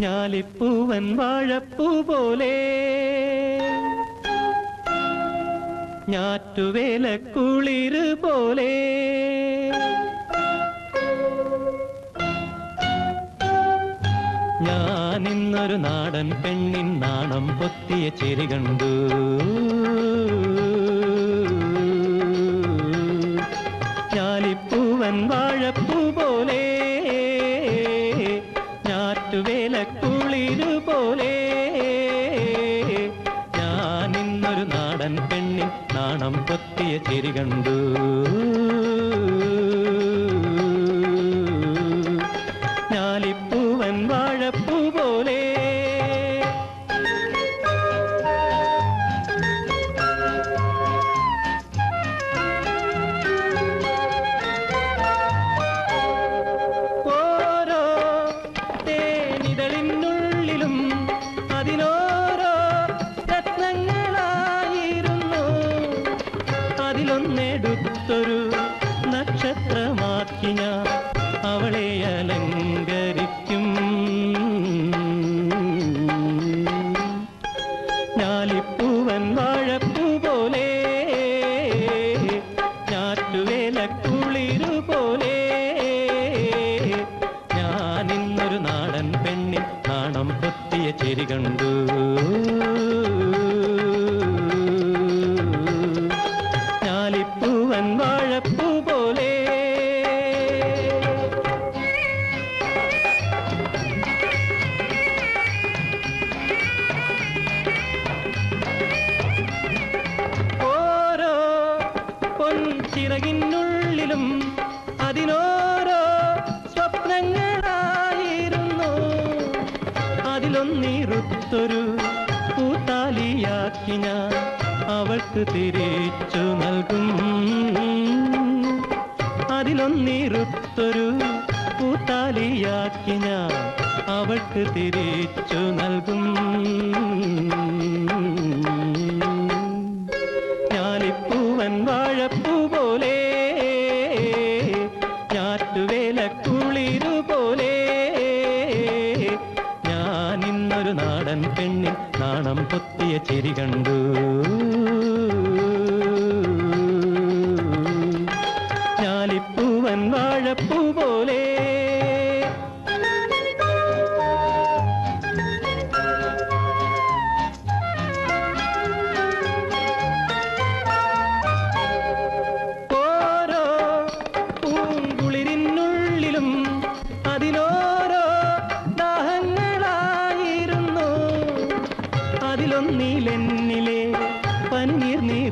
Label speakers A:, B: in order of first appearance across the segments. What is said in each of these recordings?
A: ഞാലിപ്പൂവൻ വാഴപ്പൂ പോലെ ഞാറ്റുവേല കുളിര് പോലെ. ഞാനിന്നൊരു നാടൻ പെണ്ണിൻ നാണം പൊത്തിയ ചെരി കണ്ടു. പെണ്ണിൻ നാണം പൊത്തിയ ചിരി കണ്ടു അതിലൊന്നെടുത്തൊരു നക്ഷത്രമാക്കി ഞാൻ അവളെ അലങ്കരിക്കും. ഞാലിപ്പൂവൻ വാഴപ്പൂ പോലെ ഞാറ്റുവേല കുളിരു പോലെ ഞാൻ ഇന്നൊരു നാടൻ പെണ്ണിൻ നാണം പൊത്തിയ ചെരി കണ്ടു. പൊൻചിറകിനുള്ളിലും അതിനോരോ സ്വപ്നങ്ങളായിരുന്നു. അതിലൊന്നിരുത്തൊരു കൂത്താലിയാക്കി ഞാൻ അവൾക്ക് തിരിച്ചു നൽകും. അതിലൊന്നിരുത്തൊരു കൂത്താലിയാക്കി ഞാൻ അവൾക്ക് തിരിച്ചു നൽകും. ഇന്നൊരു നാടൻ പെണ്ണിൻ നാണം പൊത്തിയ ചിരി കണ്ടു.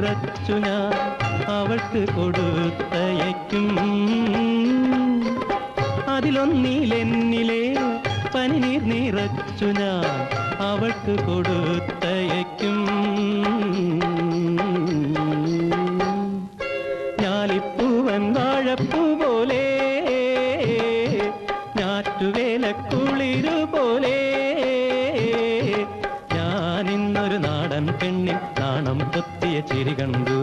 A: നിറച്ചു ഞാൻ അവൾക്ക് കൊടുത്തയക്കും അതിലൊന്നിലെന്നിലെ പനിനീർ നിറച്ചു ഞാൻ അവൾക്ക് കൊടുത്തയക്കും ഇന്നൊരു നാടൻ പെണ്ണിൻ നാണം പൊത്തിയ ചിരി കണ്ടു.